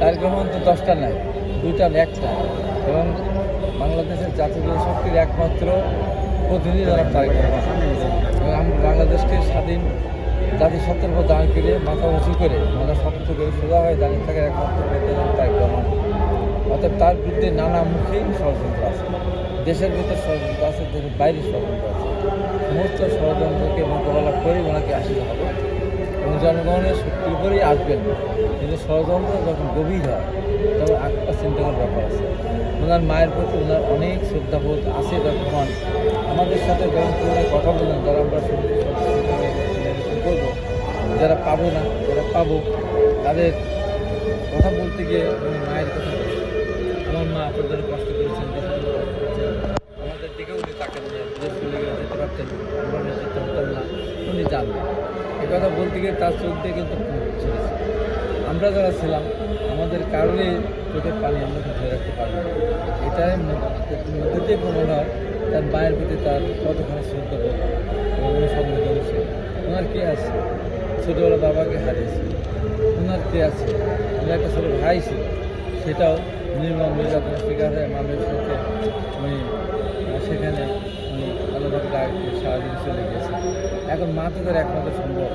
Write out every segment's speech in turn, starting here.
রহমান তো দশটা নাই, দুইটা একটা। এবং বাংলাদেশের জাতীয় শক্তির একমাত্র প্রতিনিধি জনাব তারেক এবং আমরা বাংলাদেশকে স্বাধীন জাতিসত্তার উপর দাঁড় করে মাথা উঁচু করে মাথা শক্ত করে সোজা হয়ে দাঁড়িয়ে থাকার একমাত্র প্রতিনিধি তারেক অর্থাৎ তার বিরুদ্ধে নানা মুখেই ষড়যন্ত্র আছে। দেশের ভিতর ষড়যন্ত্র আছে, দেশের বাইরে ষড়যন্ত্র আছে। সমস্ত ষড়যন্ত্রকে মোকাবেলা করে ওনাকে আসতে হবে। এবং জনগণের শক্তির উপরেই আসবেন। কিন্তু ষড়যন্ত্র যখন গভীর হয়, তখন একটা চিন্তা করার ব্যাপার আছে। ওনার মায়ের প্রতি ওনার অনেক শ্রদ্ধাবোধ আছে যখন আমাদের সাথে যখন ফোনে কথা বলেন, যারা আমরা করব যারা পাবো না, যারা পাবো, তাদের কথা বলতে গিয়ে মায়ের কথা। আমার মা দেশের কষ্ট করেছেন আমরা উনি যেতে না। উনি জানবেন এ কথা বলতে গিয়ে তার চোখ দিয়ে কিন্তু ছেড়েছে। আমরা যারা ছিলাম, আমাদের কারণে চোখের পানি আমরা ধরে রাখতে পারি এটাই মধ্যে দিয়ে প্রমাণ হয়, তার মায়ের প্রতি তার কতখানি শ্রদ্ধা বোধ সংবেদনশীল ওনার কে আছে? ছোটোবেলা বাবাকে হারিয়েছে। ওনার কে আছে? ওনার একটা ছোটো ভাই ছিল। সেটাও নির্মম নির্যাতনের শিকার হয়ে মানুষের সাথে উনি সারাদিন চলে গেছে। এখন মা তো তার একমাত্র সম্ভব।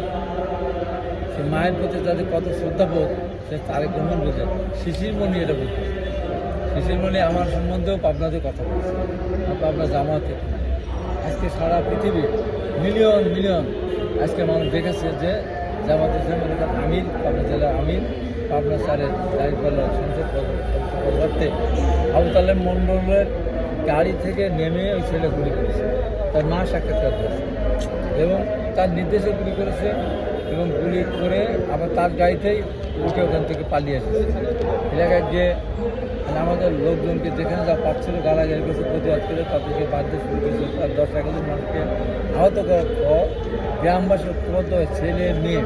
সে মায়ের প্রতি তাদের কত শ্রদ্ধা শ্রদ্ধাবোধ, সে তারেক রহমান বোঝে শিশির শিশিরমণি এটা বুঝবে। শিশির শিশিরমণি আমার সম্বন্ধেও পাবনাতে কথা বলছে। পাবনা জামাতে আজকে সারা পৃথিবী মিলিয়ন মিলিয়ন আজকে মানুষ দেখেছে যে জামাত ইসলাম এলাকার আমির, পাবনা জেলার আমির, পাবনা স্যারের দাঁড়িপাল্লা সংসদ পদপ্রার্থী আবু তালেম মণ্ডলের গাড়ি থেকে নেমে ওই ছেলে গুলি করেছে। তার মা সাক্ষাৎকার করেছে এবং তার নির্দেশে গুলি করেছে এবং গুলি করে আবার তার গাড়িতেই উঠে ওখান থেকে পালিয়ে এসেছে। এলাকায় মানে আমাদের লোকজনকে যেখানে যা পাচ্ছিল, গালাগালি করেছে, প্রতিবাদ করে তাদেরকে বাধ্য শুরু করেছে। তার দশ এগারো মানুষকে আহত করার পর গ্রামবাসী ঐক্যবদ্ধ ছেলে, মেয়ে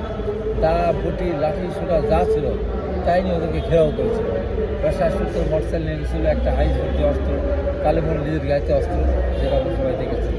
দা বটি, লাঠি সোটা যা ছিল, তাই নিয়ে ওদেরকে ঘেরাও করেছিল পেশা সূত্র মোটরসাইকেল নিয়ে গেছিল একটা হাই ভর্তি অস্ত্র কালেমন নিজের গাইতে অস্ত্র যেটা আমরা সবাই দেখেছি।